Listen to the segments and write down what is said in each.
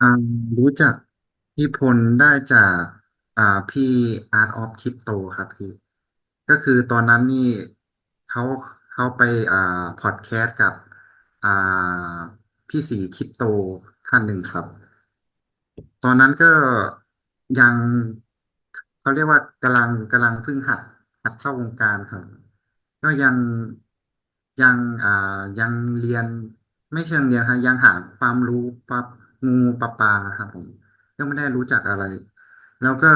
อ่ารู้จักพี่พลได้จากอ่าพี่ Art of Crypto ครับพี่ ก็คือตอนนั้นนี่เขาเขาไปอ่าพอดแคสต์กับอ่าพี่สีคริปโตท่านหนึ่งครับ ตอนนั้นก็ยังเขาเรียกว่ากำลังกำลังเพิ่งหัดหัดเข้าวงการครับ ก็ยังยังอ่ายังเรียนไม่เชิงเรียนครับยังหาความรู้ปะ งูปลาปลาครับผมก็ไม่ได้รู้จักอะไร แล้วก็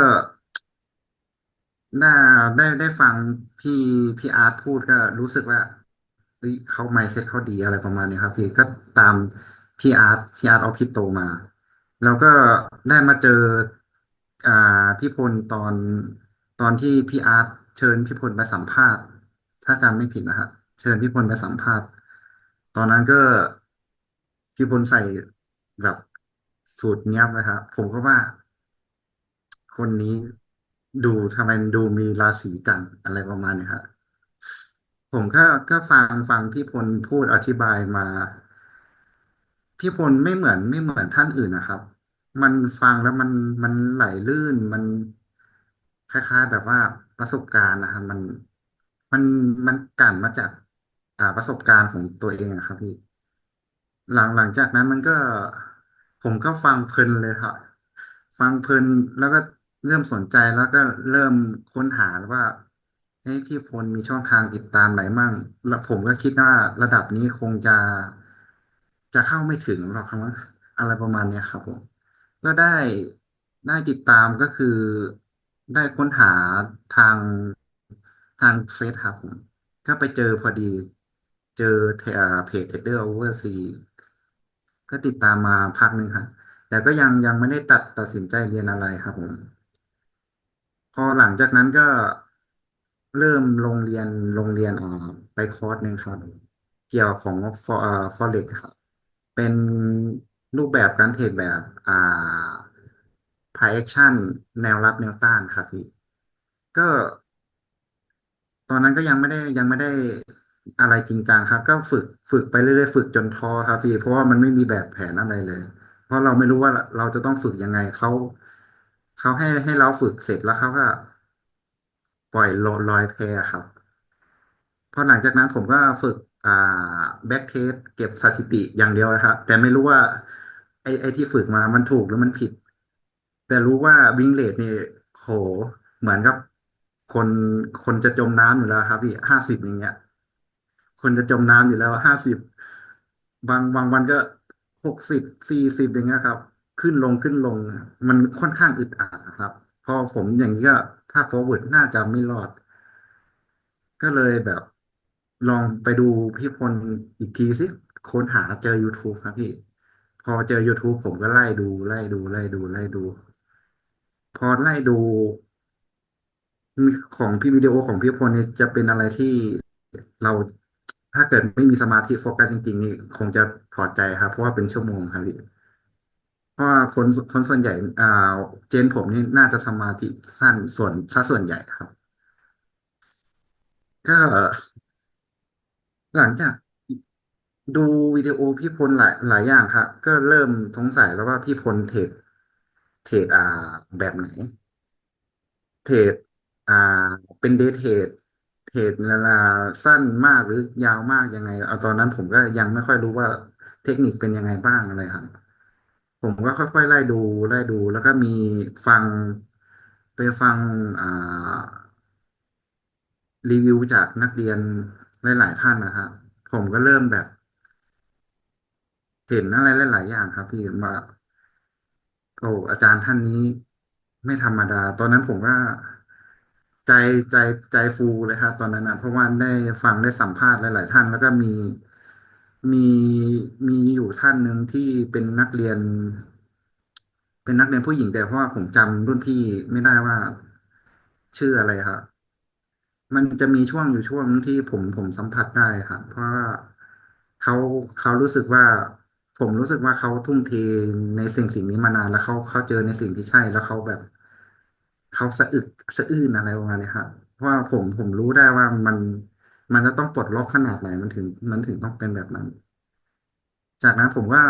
น่าได้ได้ฟังพี่พี่อาร์ตพูดก็รู้สึกว่าเฮ้ยเขาไมซ์เซ็ตเขาดีอะไรประมาณนี้ครับ พี่ก็ตามพี่อาร์ตพี่อาร์ตเอาคริปโตมา แล้วก็ได้มาเจอ อ่าพี่พลตอนตอนที่พี่อาร์ตเชิญพี่พลไปสัมภาษณ์ ถ้าจำไม่ผิดนะครับเชิญพี่พลไปสัมภาษณ์ ตอนนั้นก็พี่พลใส่แบบ สูทเนี้ยบนะครับผมก็ว่า คนนี้ดูทำไมดูมีราศีจังอะไรประมาณนี้ครับผมก็ก็ฟังฟังพี่พลพูดอธิบายมา พี่พลไม่เหมือนไม่เหมือนท่านอื่นนะครับ มันฟังแล้วมันมันไหลลื่นมันคล้าย ๆ แบบว่าประสบการณ์นะครับมันมันมันกลั่นมาจาก อ่าประสบการณ์ของตัวเองอะครับพี่ หลังหลังจากนั้นมันก็ ผมก็ฟังเพลินเลยครับฟังเพลินแล้วก็เริ่มสนใจแล้วก็เริ่มค้นหาว่าเฮ้ยพี่พลมีช่องทางติดตามไหนมั่งแล้วผมก็คิดว่าระดับนี้คงจะ จะเข้าไม่ถึงหรอกครับมั้งอะไรประมาณเนี้ยครับผมก็ได้ได้ติดตามก็คือได้ค้นหาทางทางเฟซครับผมก็ไปเจอพอดี เจอเทอ่าเพจเทรดเดอร์โอเวอร์ซี ก็ติดตามมาพักหนึ่งครับแต่ก็ยังยังไม่ได้ตัดตัดสินใจเรียนอะไรครับผม พอหลังจากนั้นก็เริ่มลงเรียนโรงเรียนอ่าไปคอร์สหนึ่งครับ เกี่ยวของฟออ่าฟอเร็กครับ เป็นรูปแบบการเทรดแบบอ่า price action แนวรับแนวต้านครับพี่ก็ ตอนนั้นก็ยังไม่ได้ยังไม่ได้ อะไรจริงจังครับ ก็ฝึกฝึกไปเรื่อยๆฝึกจนท้อครับพี่เพราะว่ามันไม่มีแบบแผนอะไรเลย เพราะเราไม่รู้ว่าเราจะต้องฝึกยังไงเขาเขาให้ให้เราฝึกเสร็จแล้วเขาก็ปล่อยลลอยแพครับพอหลังจากนั้นผมก็ฝึกอ่าแบ็กเทสเก็บสถิติอย่างเดียวนะครับ แต่ไม่รู้ว่า ไอ้ไอ้ที่ฝึกมามันถูกหรือมันผิด แต่รู้ว่าวิ่งเรทนี่โหเหมือนกับคนคนจะจมน้ำอยู่แล้วครับพี่ห้าสิบอย่างเงี้ย คนจะจมน้ำอยู่แล้วห้าสิบบางบางวันก็หกสิบสี่สิบอย่างเงี้ยครับ ขึ้นลงขึ้นลง มันค่อนข้างอึดอัดนะครับ พอผมอย่างนี้ก็ถ้า forward น่าจะไม่รอด ก็เลยแบบ ลองไปดูพี่พลอีกทีสิค้นหาเจอ YouTube ครับพี่ พอเจอ YouTube ผมก็ไล่ดูไล่ดูไล่ดูไล่ดู พอไล่ดู ของพี่วิดีโอของพี่พลเนี่ยจะเป็นอะไรที่เรา ถ้าเกิดไม่มีสมาธิโฟกัสจริง ๆ นี่คงจะถอดใจครับ เพราะว่าเป็นชั่วโมงครับพี่เพราะว่าคนคนส่วนใหญ่อ่าเจนผมนี่น่าจะสมาธิสั้นส่วนถ้าส่วนใหญ่ครับ ก็หลังจากดูวิดีโอพี่พลหลายหลายอย่างครับก็เริ่มสงสัยแล้วว่าพี่พลเทรดเทรดอ่าแบบไหน เทรดอ่า เป็นเดย์เทรด เทรดเวลาสั้นมากหรือยาวมากยังไง เอาตอนนั้นผมก็ยังไม่ค่อยรู้ว่าเทคนิคเป็นยังไงบ้างอะไรครับ ผมก็ค่อยๆไล่ดูไล่ดู แล้วก็มีฟังไปฟังอ่ารีวิวจากนักเรียนหลายๆท่านนะครับผมก็เริ่มแบบ เห็นอะไรหลายๆอย่างครับพี่ว่าโอ้อาจารย์ท่านนี้ไม่ธรรมดา ตอนนั้นผมก็ ใจใจใจฟูเลยครับตอนนั้นนะเพราะว่าได้ฟังได้สัมภาษณ์หลาย ๆ ท่าน แล้วก็มีมีมีอยู่ท่านหนึ่งที่เป็นนักเรียน เป็นนักเรียนผู้หญิงแต่เพราะว่าผมจำรุ่นพี่ไม่ได้ว่าชื่ออะไรครับมันจะมีช่วงอยู่ช่วงที่ผมผมสัมผัสได้ครับเพราะว่าเขาเขารู้สึกว่า ผมรู้สึกว่าเขาทุ่มเทในสิ่งสิ่งนี้มานานแล้วเขาเขาเจอในสิ่งที่ใช่แล้วเขาแบบ เขาสะอึกสะอื้นอะไรประมาณนี้ครับเพราะว่าผมผมรู้ได้ว่ามันมันจะต้องปลดล็อกขนาดไหนมันถึง มันถึงต้องเป็นแบบนั้น จากนั้นผมก็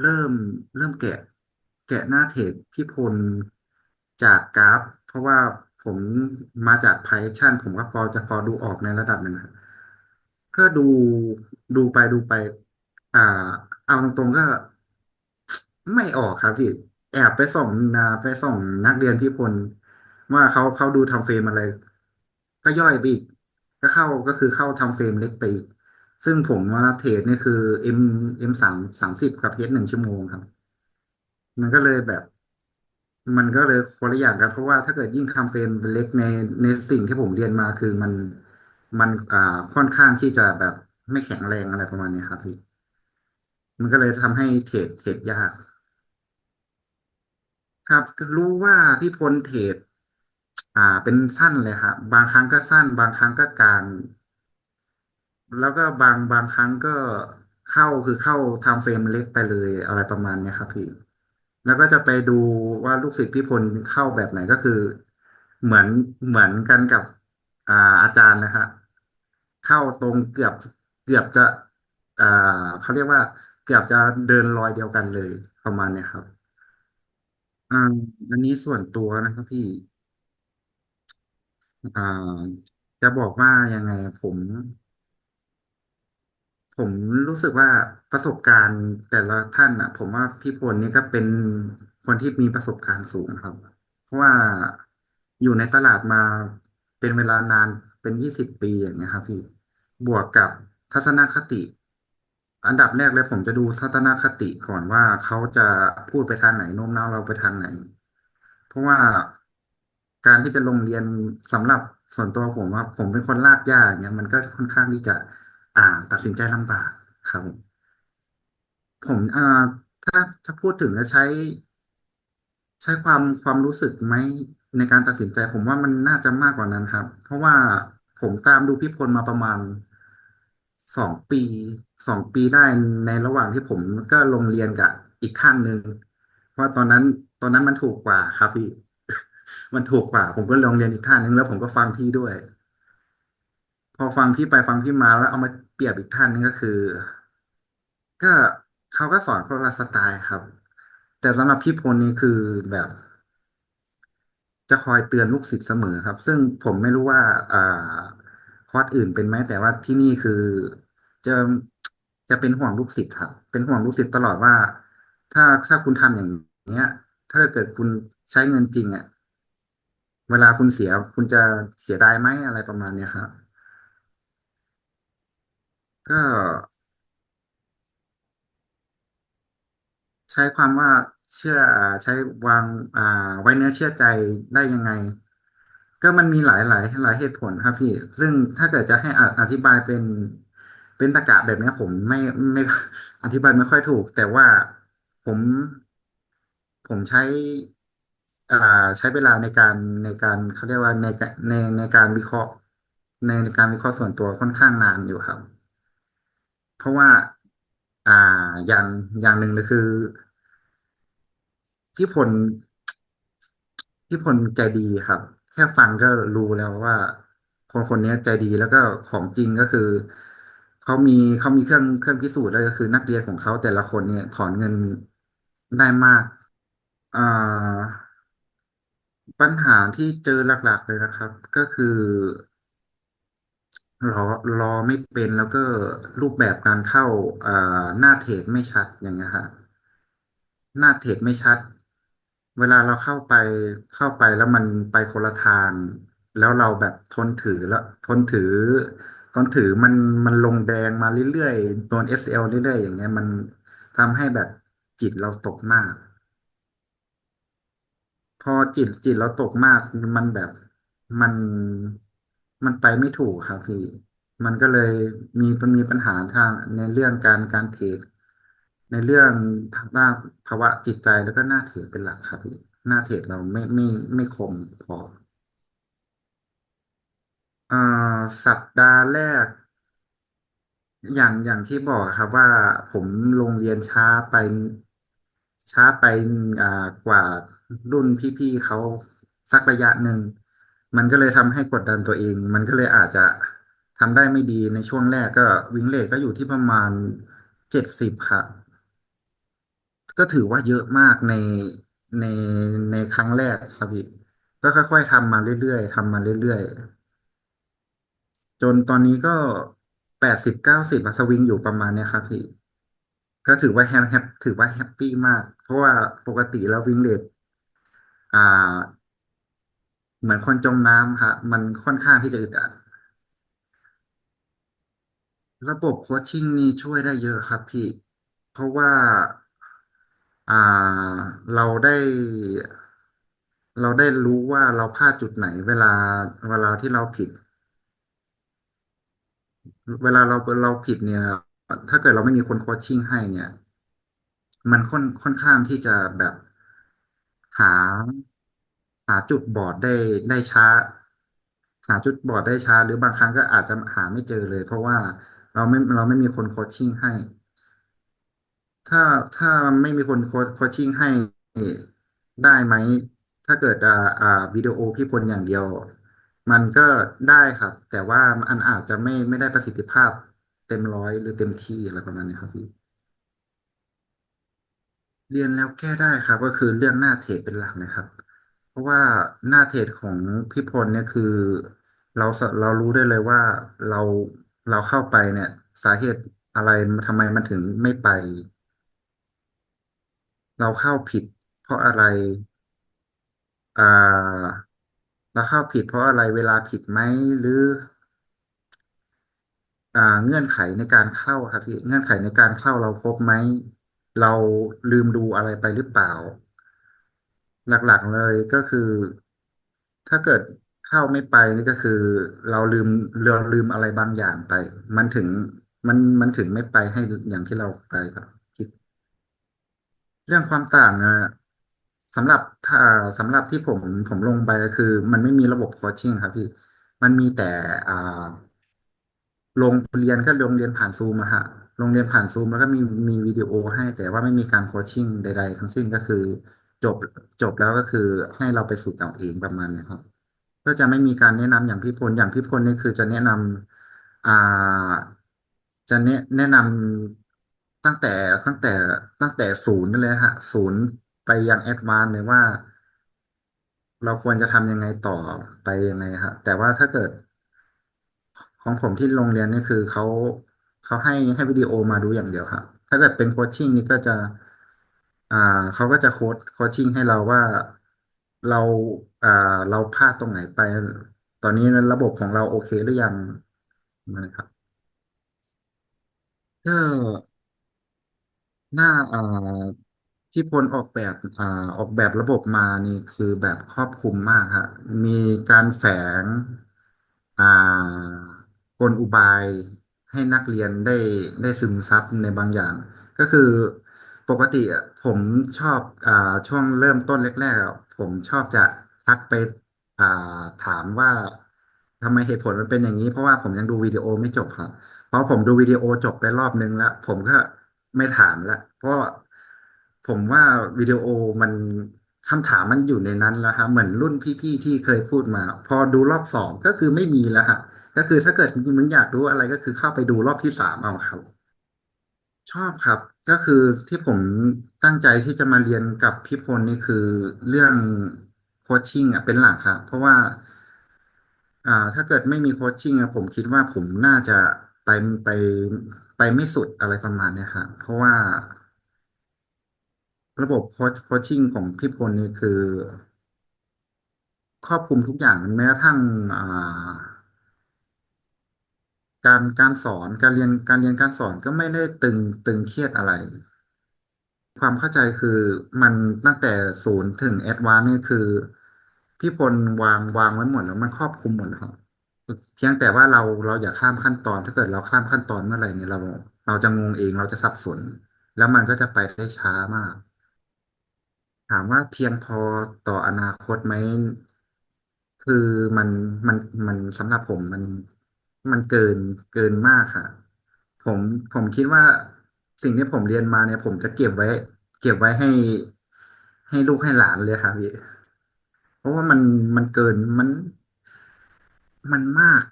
เริ่มเริ่มแกะ แกะหน้าเทรดพี่พลจากกราฟ เพราะว่าผมมาจากไพแอคชั่นผมก็พอจะพอดูออกในระดับหนึ่งครับก็ดูดูไปดูไป อ่า เอาตรงๆก็ไม่ออกครับพี่ แอบไปส่องนาไปส่องนักเรียนพี่พลว่าเขาเขาดูทำเฟรมอะไร ก็ย่อยไปอีก ก็เข้าก็คือเข้าทำเฟรมเล็กไปอีก ซึ่งผมว่าเทรดนี่คือ M M สามสามสิบกับเพชรหนึ่งชั่วโมงครับ มันก็เลยแบบ มันก็เลยคนละอย่างกันเพราะว่าถ้าเกิดยิ่งทำเฟรมเล็กในในสิ่งที่ผมเรียนมาคือมันมันอ่าค่อนข้างที่จะแบบไม่แข็งแรงอะไรประมาณนี้ครับพี่ มันก็เลยทำให้เทรดเทรดยาก ครับรู้ว่าพี่พลเทรดอ่า เป็นสั้นเลยครับบางครั้งก็สั้น บางครั้งก็กลาง แล้วก็บางบางครั้งก็เข้าคือเข้าทำเฟรมเล็กไปเลยอะไรประมาณเนี้ยครับพี่ แล้วก็จะไปดูว่าลูกศิษย์พี่พลเข้าแบบไหนก็คือ เหมือนเหมือนกันกับ อ่าอาจารย์นะฮะเข้าตรงเกือบเกือบจะ อ่าเขาเรียกว่า เกือบจะเดินรอยเดียวกันเลยประมาณเนี้ยครับ อ่าอันนี้ส่วนตัวนะครับพี่ อ่า จะบอกว่ายังไง ผม ผมรู้สึกว่าประสบการณ์แต่ละท่านอะ ผมว่าพี่พลนี่ก็เป็นคนที่มีประสบการณ์สูงครับ เพราะว่าอยู่ในตลาดมาเป็นเวลานานเป็นยี่สิบปีอย่างเงี้ยครับพี่ บวกกับทัศนคติ อันดับแรกเลยผมจะดูทัศนคติก่อนว่าเขาจะพูดไปทางไหนโน้มน้าวเราไปทางไหน เพราะว่าการที่จะลงเรียนสำหรับส่วนตัวผมว่า ผมเป็นคนลากยากอย่าเงี้ยมันก็ค่อนข้างที่จะ อ่า ตัดสินใจลำบากครับผมผมอ่าถ้าถ้าพูดถึงจะใช้ ใช้ความความรู้สึกไหมในการตัดสินใจ ผมว่ามันน่าจะมากกว่านั้นครับ เพราะว่าผมตามดูพี่พลมาประมาณสองปี สองปีได้ในระหว่างที่ผมก็ลงเรียนกับอีกท่านหนึ่งเพราะตอนนั้นตอนนั้นมันถูกกว่าครับพี่ มันถูกกว่า ผมก็ลงเรียนอีกท่านหนึ่งแล้วผมก็ฟังพี่ด้วย พอฟังพี่ไปฟังพี่มาแล้วเอามาเปรียบอีกท่านนึงก็คือ ก็เขาก็สอนคนละสไตล์ครับ แต่สำหรับพี่พลนี่คือแบบ จะคอยเตือนลูกศิษย์เสมอครับ ซึ่งผมไม่รู้ว่า อ่าคอร์สอื่นเป็นไหมแต่ว่าที่นี่คือจะ จะเป็นห่วงลูกศิษย์ครับ เป็นห่วงลูกศิษย์ตลอดว่า ถ้าถ้าคุณทำอย่างเนี้ย ถ้าเกิดคุณใช้เงินจริงอะ เวลาคุณเสียคุณจะเสียดายไหมอะไรประมาณเนี้ยครับ ก็ ใช้ความว่าเชื่อใช้วางอ่า ไว้เนื้อเชื่อใจได้ยังไง ก็มันมีหลายหลายหลายเหตุผลครับพี่ ซึ่งถ้าเกิดจะให้ออธิบายเป็น เป็นตรรกะแบบเนี้ยผมไม่ไม่อธิบายไม่ค่อยถูก แต่ว่าผม ผมใช้ อ่า ใช้เวลาในการในการเขาเรียกว่าในการในในการวิเคราะห์ในในการวิเคราะห์ส่วนตัวค่อนข้างนานอยู่ครับ เพราะว่า อ่าอย่างอย่างหนึ่งเลยคือพี่พลพี่พลใจดีครับ แค่ฟังก็รู้แล้วว่า คนคนนี้ใจดีแล้วก็ของจริงก็คือ เขามีเขามีเครื่องเครื่องพิสูจน์แล้วก็คือ นักเรียนของเขาแต่ละคนเนี่ย ถอนเงินได้มากอ่าปัญหาที่เจอหลัก ๆ เลยนะครับ ก็คือรอรอไม่เป็นแล้วก็รูปแบบการเข้าอ่าหน้าเทรดไม่ชัดอย่างเงี้ยฮะหน้าเทรดไม่ชัด เวลาเราเข้าไปเข้าไปแล้วมันไปคนละทาง แล้วเราแบบทนถือแล้วทนถือ ทนถือมันมันลงแดงมาเรื่อยๆโดน SL เรื่อยๆอย่างเงี้ย มันทำให้แบบจิตเราตกมาก พอจิตจิตเราตกมากมันแบบมันมันไปไม่ถูกครับพี่ มันก็เลยมีมันมีปัญหาทางในเรื่องการการเทรดในเรื่องทางด้านภาวะจิตใจแล้วก็หน้าเทรดเป็นหลักครับพี่หน้าเทรดเราไม่ไม่ไม่คมพอ อ่อสัปดาห์แรก อย่างอย่างที่บอกครับว่าผมลงเรียนช้าไป ช้าไปอ่ากว่ารุ่นพี่ๆเขาสักระยะหนึ่ง มันก็เลยทำให้กดดันตัวเอง มันก็เลยอาจจะทำได้ไม่ดีในช่วงแรกก็วิ่งเรทก็อยู่ที่ประมาณเจ็ดสิบครับ ก็ถือว่าเยอะมากในในในครั้งแรกครับพี่ ก็ค่อยๆทำมาเรื่อยๆทำมาเรื่อยๆ จนตอนนี้ก็แปดสิบเก้าสิบสวิงอยู่ประมาณเนี้ยครับพี่ ก็ถือว่าแฮปแฮปถือว่าแฮปปี้มาก เพราะว่าปกติแล้ววิ่งเรทอ่า เหมือนคนจมน้ำครับมันค่อนข้างที่จะอึดอัดระบบโคชชิ่งนี่ช่วยได้เยอะครับพี่ เพราะว่าอ่าเราได้ เราได้รู้ว่าเราพลาดจุดไหน เวลาเวลาที่เราผิด เวลาเราเราผิดเนี่ย ถ้าเกิดเราไม่มีคนโคชชิ่งให้เนี่ย มันค่อนค่อนข้างที่จะแบบหาหาจุดบอดได้ได้ช้า หาจุดบอดได้ช้า หรือบางครั้งก็อาจจะหาไม่เจอเลย เพราะว่าเราไม่เราไม่มีคนโคชชิ่งให้ ถ้าถ้าไม่มีคนโคชโคชชิ่งให้ได้ไหม ถ้าเกิดอ่าอ่าวิดีโอพี่พลอย่างเดียว มันก็ได้ครับ แต่ว่ามันอาจจะไม่ไม่ได้ประสิทธิภาพเต็มร้อยหรือเต็มที่อะไรประมาณนี้ครับพี่ เรียนแล้วแก้ได้ครับ ก็คือเรื่องหน้าเทรดเป็นหลักนะครับ เพราะว่าหน้าเทรดของพี่พลเนี่ยคือ เราสเรารู้ได้เลยว่าเราเราเข้าไปเนี่ย สาเหตุอะไรทำไมมันถึงไม่ไป เราเข้าผิดเพราะอะไร อ่า ราเข้าผิดเพราะอะไรเวลาผิดไหมหรือ อ่า เงื่อนไขในการเข้าครับพี่เงื่อนไขในการเข้าเราครบไหมเราลืมดูอะไรไปหรือเปล่า หลักๆเลยก็คือ ถ้าเกิดเข้าไม่ไปนี่ก็คือ เราลืมเราลืมอะไรบางอย่างไป มันถึงมันมันถึงไม่ไปให้อย่างที่เราไปครับคิด เรื่องความต่างอะ สำหรับถ้าสำหรับที่ผมผมลงไปก็คือ มันไม่มีระบบโคชชิ่งครับพี่ มันมีแต่อ่าลงเรียนก็ลงเรียนผ่านซูมอะฮะลงเรียนผ่านซูมแล้วก็มีมีวิดีโอให้แต่ว่าไม่มีการโคชชิ่งใด ๆ ทั้งสิ้นก็คือ จบจบแล้วก็คือให้เราไปฝึกเอาเองประมาณเนี้ยครับ ก็จะไม่มีการแนะนำอย่างพี่พลอย่างพี่พลนี่คือจะแนะนำอ่า จะแนะแนะนำตั้งแต่ตั้งแต่ตั้งแต่ศูนย์นั่นเลยฮะศูนย์ ไปยังแอดวานซ์เลยว่า เราควรจะทำยังไงต่อไปยังไงครับแต่ว่าถ้าเกิด ของผมที่โรงเรียนนี่คือเขาเขาให้ให้วิดีโอมาดูอย่างเดียวครับถ้าเกิดเป็นโคชชิ่งนี่ก็จะ อ่าเขาก็จะโค้ชโคชชิ่งให้เราว่าเราอ่าเราพลาดตรงไหนไป ตอนนี้ระบบของเราโอเคหรือยังนะครับก็หน้าอ่า ที่พลออกแบบอ่าออกแบบระบบมานี่คือแบบครอบคลุมมากครับมีการแฝงอ่ากลอุบายให้นักเรียนได้ได้ซึมซับในบางอย่าง ก็คือปกติอะผมชอบอ่าช่วงเริ่มต้นแรกๆอะผมชอบจะทักไปอ่าถามว่าทำไมเหตุผลมันเป็นอย่างนี้ เพราะว่าผมยังดูวิดีโอไม่จบครับเพราะผมดูวิดีโอจบไปรอบนึงแล้ว ผมก็ไม่ถามละเพราะ ผมว่าวิดีโอมันคำถามมันอยู่ในนั้นแล้วฮะเหมือนรุ่นพี่ๆที่เคยพูดมา พอดูรอบสองก็คือไม่มีแล้วฮะก็คือถ้าเกิดมึงอยากรู้อะไรก็คือเข้าไปดูรอบที่สามเอาครับ ชอบครับ ก็คือที่ผมตั้งใจที่จะมาเรียนกับพี่พลนี่คือเรื่องโคชชิ่งอะเป็นหลักครับเพราะว่า อ่า ถ้าเกิดไม่มีโคชชิ่งอะผมคิดว่าผมน่าจะไปไปไปไม่สุดอะไรประมาณเนี้ยครับเพราะว่า ระบบโคชชิ่งของพี่พลนี่คือ ครอบคลุมทุกอย่างแม้กระทั่งอ่าการการสอนการเรียนการเรียนการสอนก็ไม่ได้ตึงตึงเครียดอะไร ความเข้าใจคือมันตั้งแต่ศูนย์ถึงแอดวานซ์นี่คือพี่พลวางวางไว้หมดแล้วมันครอบคลุมหมดแล้วครับเพียงแต่ว่าเราเราอย่าข้ามขั้นตอนถ้าเกิดเราข้ามขั้นตอนเมื่อไหร่เนี่ยเรา เราจะงงเองเราจะสับสน แล้วมันก็จะไปได้ช้ามาก ถามว่าเพียงพอต่ออนาคตไหม คือมันมันมันสำหรับผมมันมันเกินเกินมากค่ะ ผมผมคิดว่าสิ่งที่ผมเรียนมาเนี่ย ผมจะเก็บไว้ เก็บไว้ให้ ให้ลูกให้หลานเลยค่ะพี่เพราะว่ามันมันเกินมัน มันมาก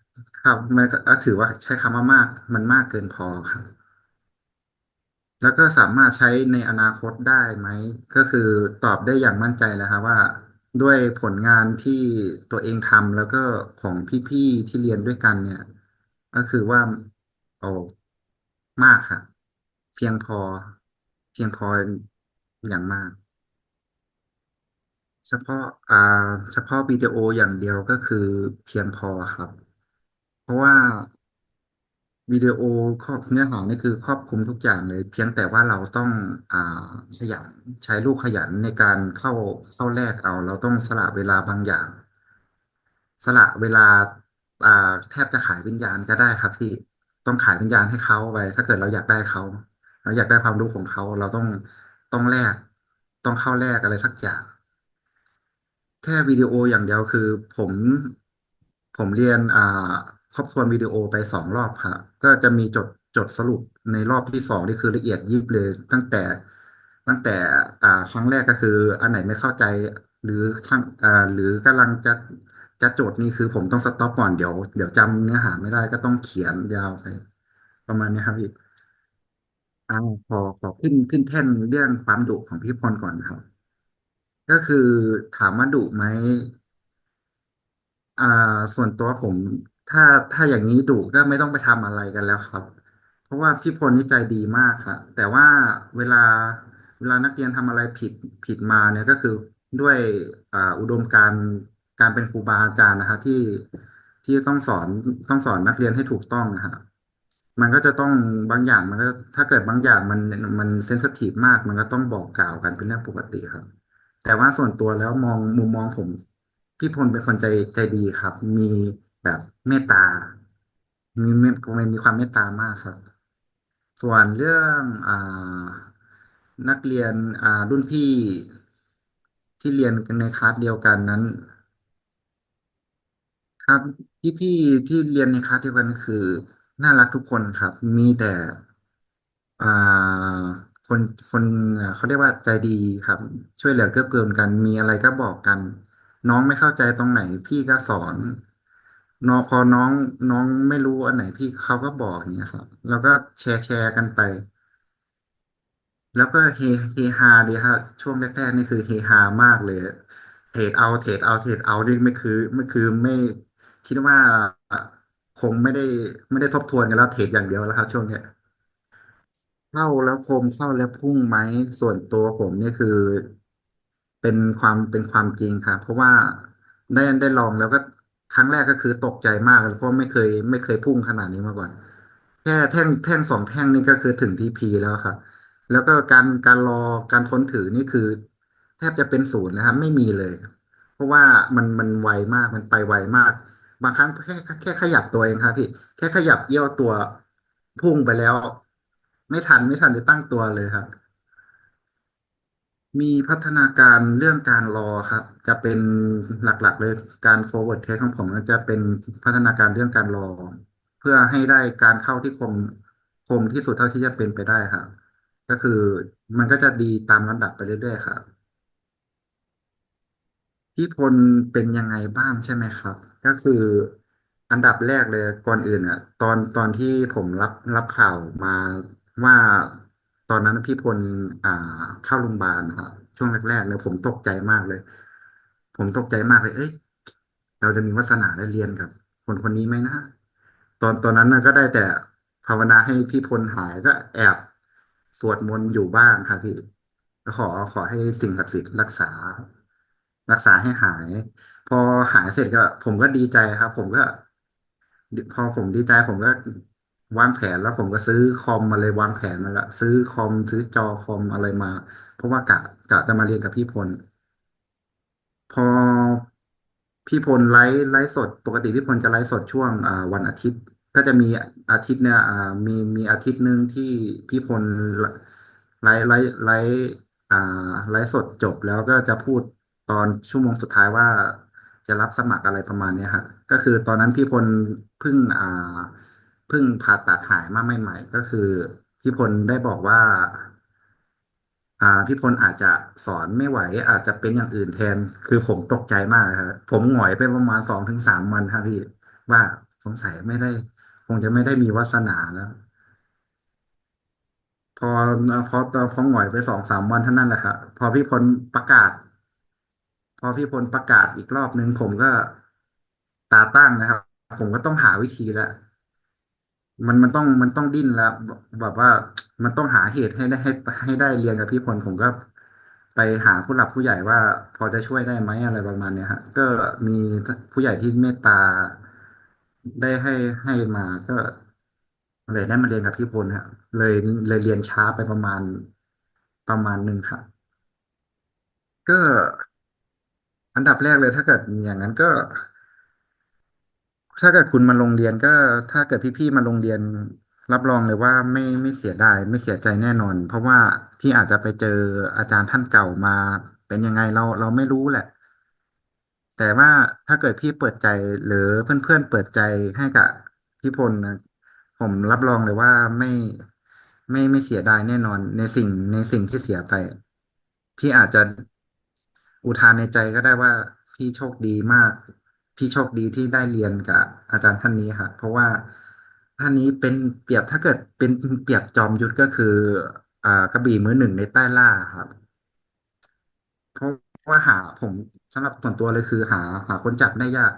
ครับ มันก็ถือว่าใช้คำว่ามาก มันมากเกินพอครับ แล้วก็สามารถใช้ในอนาคตได้ไหม ก็คือตอบได้อย่างมั่นใจแล้วครับว่าด้วยผลงานที่ตัวเองทำแล้วก็ของพี่ๆที่เรียนด้วยกันเนี่ย ก็คือว่าโอ้มากค่ะ เพียงพอ เพียงพออย่างมาก เฉพาะอ่าเฉพาะวิดีโออย่างเดียวก็คือเพียงพอครับ เพราะว่า วิดีโอครอบเนื้อหานี่คือครอบคลุมทุกอย่างเลย เพียงแต่ว่าเราต้องอ่าขยันใช้ลูกขยันในการเข้าเข้าแรกเอา เราต้องสละเวลาบางอย่าง สละเวลาอ่าแทบจะขายวิญญาณก็ได้ครับพี่ต้องขายวิญญาณให้เขาไปถ้าเกิดเราอยากได้เขาเราอยากได้ความรู้ของเขาเราต้องต้องแลกต้องเข้าแลกอะไรสักอย่าง แค่วิดีโออย่างเดียวคือ ผมผมเรียนอ่า ทบทวนวิดีโอไปสองรอบครับก็จะมีจดจดสรุปในรอบที่สองนี่คือละเอียดยิบเลย ตั้งแต่ตั้งแต่อ่าครั้งแรกก็คือ อันไหนไม่เข้าใจ หรือข้างอ่าหรือกำลังจะจะจทย์นี่คือผมต้องสต็อปก่อนเดี๋ยวเดี๋ยวจำเนื้อหาไม่ได้ก็ต้องเขียนยาวไปประมาณนี้ครับพี่อ่าพอพอขึ้นขึ้นแท่นเรื่องความดุของพี่พลก่อนครับ ก็คือถามว่าดุไหมอ่าส่วนตัวผม ถ้าถ้าอย่างนี้ดุก็ไม่ต้องไปทำอะไรกันแล้วครับ เพราะว่าพี่พลนี่ใจดีมากครับแต่ว่าเวลาเวลานักเรียนทำอะไรผิดผิดมาเนี่ยก็คือด้วยอ่าอุดมการณ์การเป็นครูบาอาจารย์นะฮะที่ที่ต้องสอนต้องสอนนักเรียนให้ถูกต้องนะฮะมันก็จะต้องบางอย่างมันก็ถ้าเกิดบางอย่างมันมันเซนซิทีฟมาก มันก็ต้องบอกกล่าวกันเป็นเรื่องปกติครับ แต่ว่าส่วนตัวแล้วมองมุมมองผม พี่พลเป็นคนใจใจดีครับ มี แบบเมตตา มีเมตมีความเมตตามากครับ ส่วนเรื่องอ่านักเรียนอ่ารุ่นพี่ที่เรียนกันในคลาสเดียวกันนั้น ครับพี่พี่ที่เรียนในคลาสเดียวกันคือ น่ารักทุกคนครับ มีแต่อ่าคนคนอ่าเขาเรียกว่าใจดีครับ ช่วยเหลือเกื้อกูลกัน มีอะไรก็บอกกัน น้องไม่เข้าใจตรงไหน พี่ก็สอน น้องพอน้องน้องไม่รู้อันไหนพี่เขาก็บอกอย่างเงี้ยครับ แล้วก็แชร์แชร์กันไป แล้วก็เฮเฮฮาดีครับช่วงแรกๆนี่คือเฮฮามากเลยเทรดเอาเทรดเอาเทรดเอานี่ไม่คือไม่คือไม่คิดว่าคงไม่ได้ไม่ได้ทบทวนกันแล้วเทรดอย่างเดียวแล้วครับ ช่วงเนี้ยเข้าแล้วคมเข้าแล้วพุ่งไหมส่วนตัวผมนี่คือ เป็นความเป็นความจริงครับเพราะว่าได้ได้ลองแล้วก็ ครั้งแรกก็คือตกใจมากเพราะไม่เคยไม่เคยพุ่งขนาดนี้มาก่อน แค่แท่งแท่งสองแท่งนี่ก็คือถึงทีพีแล้วครับ แล้วก็การการรอการทนถือนี่คือ แทบจะเป็นศูนย์นะครับ ไม่มีเลย เพราะว่ามันมันไวมากมันไปไวมาก บางครั้งแค่แค่ขยับตัวเองครับพี่แค่ขยับเอี้ยวตัวพุ่งไปแล้ว ไม่ทันไม่ทันได้ตั้งตัวเลยครับ มีพัฒนาการเรื่องการรอครับ จะเป็นหลักๆเลยการ forward test ของผมจะเป็นพัฒนาการเรื่องการรอ เพื่อให้ได้การเข้าที่คมคมที่สุดเท่าที่จะเป็นไปได้ครับ ก็คือมันก็จะดีตามลำดับไปเรื่อยๆครับพี่พลเป็นยังไงบ้างใช่ไหมครับ ก็คืออันดับแรกเลยก่อนอื่นอะ ตอนตอนที่ผมรับรับข่าวมาว่า ตอนนั้นพี่พลอ่าเข้าโรงพยาบาลนะครับช่วงแรกๆเนี่ยผมตกใจมากเลย ผมตกใจมากเลย เอ้ย เราจะมีวาสนาได้เรียนกับ คนคนนี้ไหมนะ ตอนตอนนั้นน่ะก็ได้แต่ภาวนาให้พี่พลหายก็แอบสวดมนต์อยู่บ้างครับพี่ขอขอให้สิ่งศักดิ์สิทธิ์รักษา รักษาให้หาย พอหายเสร็จก็ ผมก็ดีใจครับ ผมก็ พอผมดีใจผมก็ วางแผนแล้วผมก็ซื้อคอมมาเลยวางแผนมาละซื้อคอมซื้อจอคอมอะไรมา เพราะว่ากะกะจะมาเรียนกับพี่พล พอพี่พลไลฟ์ไลฟ์สด ปกติพี่พลจะไลฟ์สดช่วงอ่าวันอาทิตย์ ก็จะมีอาทิตย์เนี่ยอ่ามีมีอาทิตย์หนึ่งที่พี่พลไลฟ์ไลฟ์ไลฟ์อ่าไลฟ์สดจบแล้วก็จะพูดตอนชั่วโมงสุดท้ายว่าจะรับสมัครอะไรประมาณเนี้ยฮะก็คือตอนนั้นพี่พลเพิ่งอ่า เพิ่งผ่าตัดหายมาใหม่ๆก็คือพี่พลได้บอกว่า อ่าพี่พลอาจจะสอนไม่ไหว อาจจะเป็นอย่างอื่นแทน คือผมตกใจมากครับผมหงอยไปประมาณสองถึงสามวันครับพี่ว่าสงสัยไม่ได้ คงจะไม่ได้มีวาสนาแล้ว พอพอตอนพอหงอยไปสองสามวันเท่านั้นแหละครับพอพี่พลประกาศ พอพี่พลประกาศอีกรอบนึงผมก็ตาตั้งนะครับ ผมก็ต้องหาวิธีแล้ว มันมันต้องมันต้องดิ้นแล้วแบบว่ามันต้องหาเหตุให้ได้ให้ให้ได้เรียนกับพี่พลผมก็ไปหาผู้หลักผู้ใหญ่ว่าพอจะช่วยได้ไหมอะไรประมาณเนี้ยฮะก็มีผู้ใหญ่ที่เมตตาได้ให้ให้มาก็เลยได้มาเรียนกับพี่พลฮะ เลยเลยเรียนช้าไปประมาณประมาณหนึ่งครับก็อันดับแรกเลยถ้าเกิดอย่างนั้นก็ ถ้าเกิดคุณมาโรงเรียนก็ถ้าเกิดพี่ๆมาโรงเรียน รับรองเลยว่าไม่ไม่เสียดายไม่เสียใจแน่นอน เพราะว่าพี่อาจจะไปเจออาจารย์ท่านเก่ามา เป็นยังไงเราเราไม่รู้แหละ แต่ว่าถ้าเกิดพี่เปิดใจหรือเพื่อนๆเปิดใจให้กับพี่พลนะผมรับรองเลยว่าไม่ไม่ไม่เสียดายแน่นอน ในสิ่งในสิ่งที่เสียไป พี่อาจจะอุทานในใจก็ได้ว่าพี่โชคดีมาก พี่โชคดีที่ได้เรียนกับอาจารย์ท่านนี้ค่ะเพราะว่าท่านนี้เป็นเปรียบถ้าเกิดเป็นเปรียบจอมยุทธก็คือ อ่ากระบี่มือหนึ่งในใต้ล่าครับ เพราะว่าหาผมสำหรับส่วนตัวเลยคือหา หาคนจับได้ยาก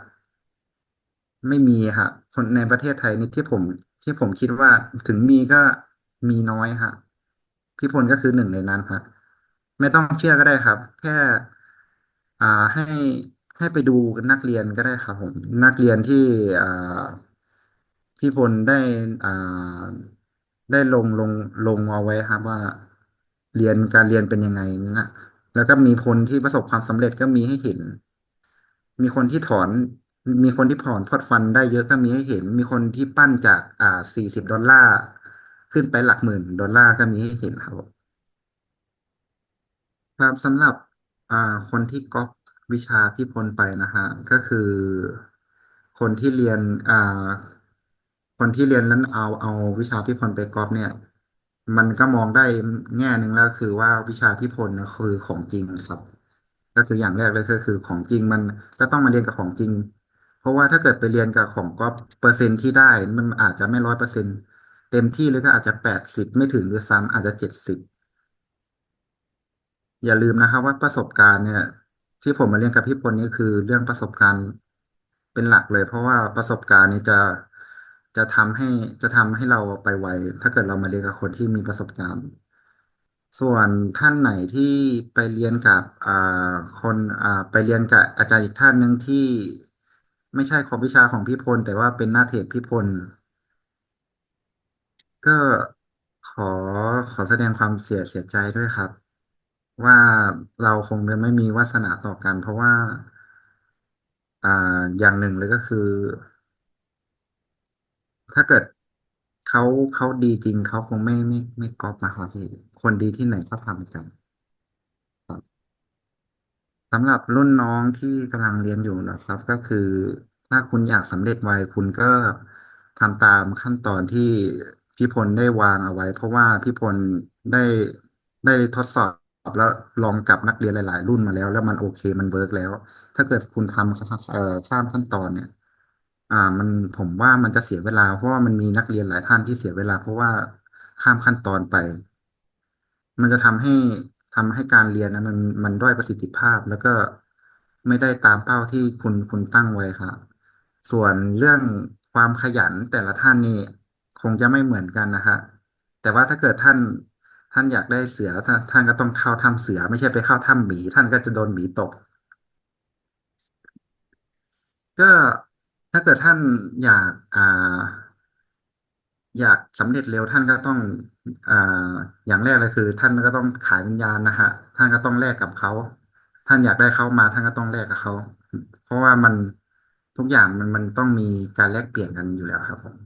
ไม่มีค่ะคนในประเทศไทยนี่ที่ผม ที่ผมคิดว่าถึงมีก็มีน้อยค่ะพี่พลก็คือหนึ่งในนั้นครับไม่ต้องเชื่อก็ได้ครับ แค่ อ่าให้ ให้ไปดูกันนักเรียนก็ได้ครับผมนักเรียนที่อ่าพี่พลได้อ่าได้ลงลงลงเอาไว้ครับว่าเรียนการเรียนเป็นยังไงนะแล้วก็มีคนที่ประสบความสำเร็จก็มีให้เห็น มีคนที่ถอน มีคนที่ถอนพอร์ตฟันได้เยอะก็มีให้เห็น มีคนที่ปั้นจากอ่าสี่สิบดอลลาร์ขึ้นไปหลักหมื่นดอลลาร์ก็มีให้เห็นครับครับสำหรับอ่าคนที่ก๊อป วิชาพี่พลไปนะฮะ ก็คือคนที่เรียนอ่าคนที่เรียนนั้นเอาเอาวิชาพี่พลไปก๊อปเนี่ย มันก็มองได้แง่หนึ่งแล้วคือว่าวิชาพี่พนะคือของจริงครับ ก็คืออย่างแรกเลยก็คือของจริงมันก็ต้องมาเรียนกับของจริง เพราะว่าถ้าเกิดไปเรียนกับของก๊อปเปอร์เซ็นต์ที่ได้ มันอาจจะไม่ร้อยเปอร์เซ็นต์เต็มที่เลยก็อาจจะแปดสิบไม่ถึงหรือซ้ำอาจจะเจ็ดสิบอย่าลืมนะครับว่าประสบการณ์เนี่ย ที่ผมมาเรียนกับพี่พลนี่คือเรื่องประสบการณ์เป็นหลักเลย เพราะว่าประสบการณ์นี้จะจะทำให้จะทำให้เราไปไวถ้าเกิดเรามาเรียนกับคนที่มีประสบการณ์ ส่วนท่านไหนที่ไปเรียนกับอ่าคนอ่าไปเรียนกับอาจารย์อีกท่านหนึ่งที่ไม่ใช่ของวิชาของพี่พล แต่ว่าเป็นหน้าเทรดพี่พล ก็ขอขอแสดงความเสียเสียใจด้วยครับ ว่าเราคงจะไม่มีวาสนาต่อกัน เพราะว่า อ่าอย่างหนึ่งเลยก็คือ ถ้าเกิดเขาเขาดีจริงเขาคงไม่ไม่ไม่ก๊อปมาครับพี่คนดีที่ไหนก็ทำกันสำหรับรุ่นน้องที่กำลังเรียนอยู่นะครับ ก็คือถ้าคุณอยากสำเร็จไวคุณก็ทำตามขั้นตอนที่พี่พลได้วางเอาไว้ เพราะว่าพี่พลได้ได้ทดสอบ แล้วลองกับนักเรียนหลาย ๆ รุ่นมาแล้ว แล้วมันโอเคมันเวิร์กแล้ว ถ้าเกิดคุณทำเอ่อข้ามขั้นตอนเนี่ย อ่า มันผมว่ามันจะเสียเวลา เพราะว่ามันมีนักเรียนหลายท่านที่เสียเวลา เพราะว่าข้ามขั้นตอนไป มันจะทำให้ทำให้การเรียนนั้นมันมันด้อยประสิทธิภาพ แล้วก็ไม่ได้ตามเป้าที่คุณคุณตั้งไว้ครับส่วนเรื่องความขยันแต่ละท่านนี่คงจะไม่เหมือนกันนะฮะแต่ว่าถ้าเกิดท่าน ท่านอยากได้เสือท่านท่านก็ต้องเข้าถ้ำเสือ ไม่ใช่ไปเข้าถ้ำหมี ท่านก็จะโดนหมีตก ก็ถ้าเกิดท่านอยากอ่า อยากสำเร็จเร็วท่านก็ต้องอ่าอย่างแรกเลยคือ ท่านก็ต้องขายวิญญาณนะฮะ ท่านก็ต้องแลกกับเขาท่านอยากได้เขามา ท่านก็ต้องแลกกับเขาเพราะว่ามันทุกอย่างมันมันต้องมีการแลกเปลี่ยนกันอยู่แล้วครับผม